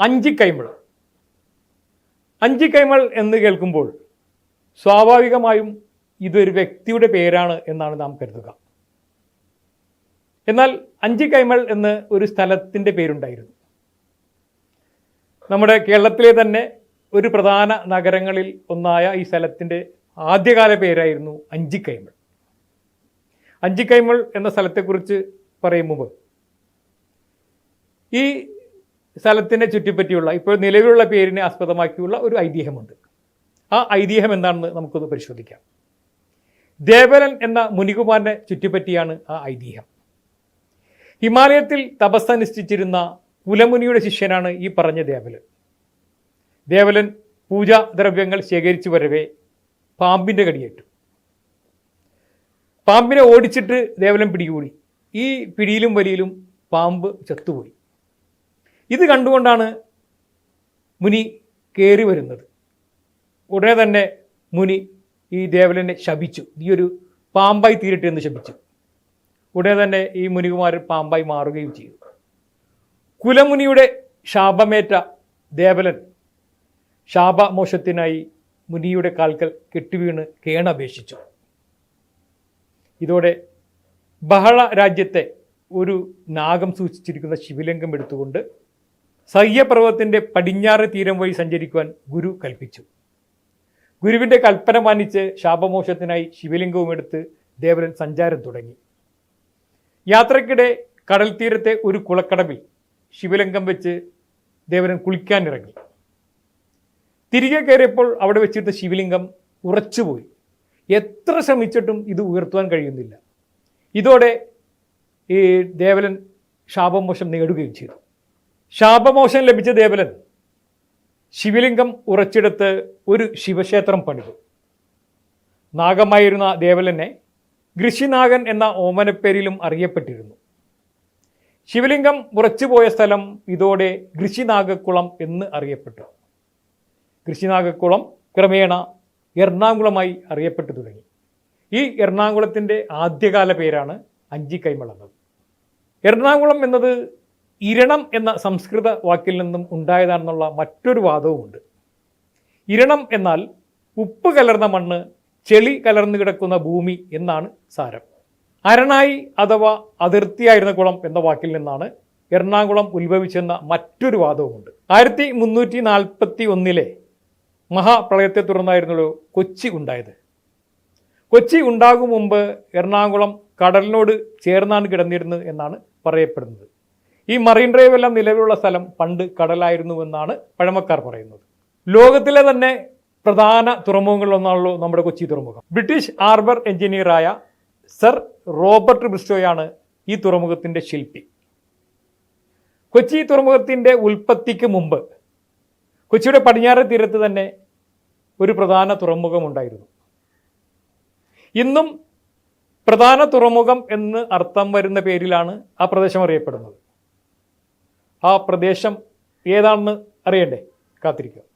അഞ്ചിക്കൈമൾ. കൈമൾ എന്ന് കേൾക്കുമ്പോൾ സ്വാഭാവികമായും ഇതൊരു വ്യക്തിയുടെ പേരാണ് എന്നാണ് നാം കരുതുക. എന്നാൽ അഞ്ച് കൈമൾ എന്ന് ഒരു സ്ഥലത്തിന്റെ പേരുണ്ടായിരുന്നു. നമ്മുടെ കേരളത്തിലെ തന്നെ ഒരു പ്രധാന നഗരങ്ങളിൽ ഒന്നായ ഈ സ്ഥലത്തിന്റെ ആദ്യകാല പേരായിരുന്നു അഞ്ചിക്കൈമൾ. അഞ്ചിക്കൈമൾ എന്ന സ്ഥലത്തെക്കുറിച്ച് പറയുമ്പോൾ ഈ സ്ഥലത്തിനെ ചുറ്റിപ്പറ്റിയുള്ള ഇപ്പോൾ നിലവിലുള്ള പേരിനെ ആസ്പദമാക്കിയുള്ള ഒരു ഐതിഹ്യമുണ്ട്. ആ ഐതിഹ്യം എന്താണെന്ന് നമുക്കൊന്ന് പരിശോധിക്കാം. ദേവലൻ എന്ന മുനികുമാരനെ ചുറ്റിപ്പറ്റിയാണ് ആ ഐതിഹ്യം. ഹിമാലയത്തിൽ തപസ്സനുഷ്ഠിച്ചിരുന്ന കുലമുനിയുടെ ശിഷ്യനാണ് ഈ പറഞ്ഞ ദേവലൻ. ദേവലൻ പൂജാദ്രവ്യങ്ങൾ ശേഖരിച്ചു വരവേ പാമ്പിന്റെ കടിയേറ്റു. പാമ്പിനെ ഓടിച്ചിട്ട് ദേവലൻ പിടികൂടി. ഈ പിടിയിലും വലിയിലും പാമ്പ് ചത്തുപോയി. ഇത് കണ്ടുകൊണ്ടാണ് മുനി കയറി വരുന്നത്. ഉടനെ തന്നെ മുനി ഈ ദേവലനെ ശപിച്ചു. ഈ ഒരു പാമ്പായി തീരട്ടെ എന്ന് ശപിച്ചു. ഉടനെ തന്നെ ഈ മുനികുമാരൻ പാമ്പായി മാറുകയും ചെയ്തു. കുലമുനിയുടെ ശാപമേറ്റ ദേവലൻ ശാപമോശത്തിനായി മുനിയുടെ കാൽക്കൽ കെട്ടുവീണ് കേണപേക്ഷിച്ചു. ഇതോടെ ബഹള രാജ്യത്തെ ഒരു നാഗം സൂക്ഷിച്ചിരിക്കുന്ന ശിവലിംഗം എടുത്തുകൊണ്ട് സഹ്യപർവത്തിന്റെ പടിഞ്ഞാറ് തീരം വഴി സഞ്ചരിക്കുവാൻ ഗുരു കൽപ്പിച്ചു. ഗുരുവിന്റെ കൽപ്പന മാനിച്ച് ശാപമോക്ഷത്തിനായി ശിവലിംഗവും എടുത്ത് ദേവരൻ സഞ്ചാരം തുടങ്ങി. യാത്രക്കിടെ കടൽ തീരത്തെ ഒരു കുളക്കടവിൽ ശിവലിംഗം വെച്ച് ദേവരൻ കുളിക്കാനിറങ്ങി തിരികെ കയറിയപ്പോൾ അവിടെ വെച്ചിട്ട് ശിവലിംഗം ഉറച്ചുപോയി. എത്ര ശ്രമിച്ചിട്ടും ഇത് ഉയർത്തുവാൻ കഴിയുന്നില്ല. ഇതോടെ ഈ ദേവലൻ ശാപമോശം നേടുകയും ചെയ്തു. ശാപമോശം ലഭിച്ച ദേവലൻ ശിവലിംഗം ഉറച്ചെടുത്ത് ഒരു ശിവക്ഷേത്രം പണിതു. നാഗമായിരുന്ന ദേവലനെ ഗൃശിനാഗൻ എന്ന ഓമനപ്പേരിലും അറിയപ്പെട്ടിരുന്നു. ശിവലിംഗം ഉറച്ചുപോയ സ്ഥലം ഇതോടെ ഗൃശിനാഗക്കുളം എന്ന് അറിയപ്പെട്ടു. ഗൃശിനാഗക്കുളം ക്രമേണ എറണാകുളമായി അറിയപ്പെട്ടു തുടങ്ങി. ഈ എറണാകുളത്തിന്റെ ആദ്യകാല പേരാണ് അഞ്ചിക്കൈമളന്നത് എറണാകുളം എന്നത് ഇരണം എന്ന സംസ്കൃത വാക്കിൽ നിന്നും ഉണ്ടായതാണെന്നുള്ള മറ്റൊരു വാദവുമുണ്ട്. ഇരണം എന്നാൽ ഉപ്പ് കലർന്ന മണ്ണ് ചെളി കലർന്നു കിടക്കുന്ന ഭൂമി എന്നാണ് സാരം. അരണായി അഥവാ അതിർത്തിയായിരുന്ന കുളം എന്ന വാക്കിൽ നിന്നാണ് എറണാകുളം ഉത്ഭവിച്ചെന്ന മറ്റൊരു വാദവുമുണ്ട്. ആയിരത്തി മുന്നൂറ്റി നാൽപ്പത്തി ഒന്നിലെ മഹാപ്രളയത്തെ തുടർന്നായിരുന്നല്ലോ കൊച്ചി ഉണ്ടായത്. കൊച്ചി ഉണ്ടാകും മുമ്പ് എറണാകുളം കടലിനോട് ചേർന്നാണ് കിടന്നിരുന്നത് എന്നാണ് പറയപ്പെടുന്നത്. ഈ മറീൻ ഡ്രൈവ് എല്ലാം നിലവിലുള്ള സ്ഥലം പണ്ട് കടലായിരുന്നുവെന്നാണ് പഴമക്കാർ പറയുന്നത്. ലോകത്തിലെ തന്നെ പ്രധാന തുറമുഖങ്ങളിലൊന്നാണല്ലോ നമ്മുടെ കൊച്ചി തുറമുഖം. ബ്രിട്ടീഷ് ആർബർ എഞ്ചിനീയറായ സർ റോബർട്ട് ബ്രിസ്റ്റോയാണ് ഈ തുറമുഖത്തിന്റെ ശില്പി. കൊച്ചി തുറമുഖത്തിന്റെ ഉൽപ്പത്തിക്ക് മുമ്പ് കൊച്ചിയുടെ പടിഞ്ഞാറ് തീരത്ത് തന്നെ ഒരു പ്രധാന തുറമുഖമുണ്ടായിരുന്നു. ഇന്നും പ്രധാന തുറമുഖം എന്ന് അർത്ഥം വരുന്ന പേരിലാണ് ആ പ്രദേശം അറിയപ്പെടുന്നത്. ആ പ്രദേശം ഏതാണെന്ന് അറിയണ്ടേ? കാത്തിരിക്കുക.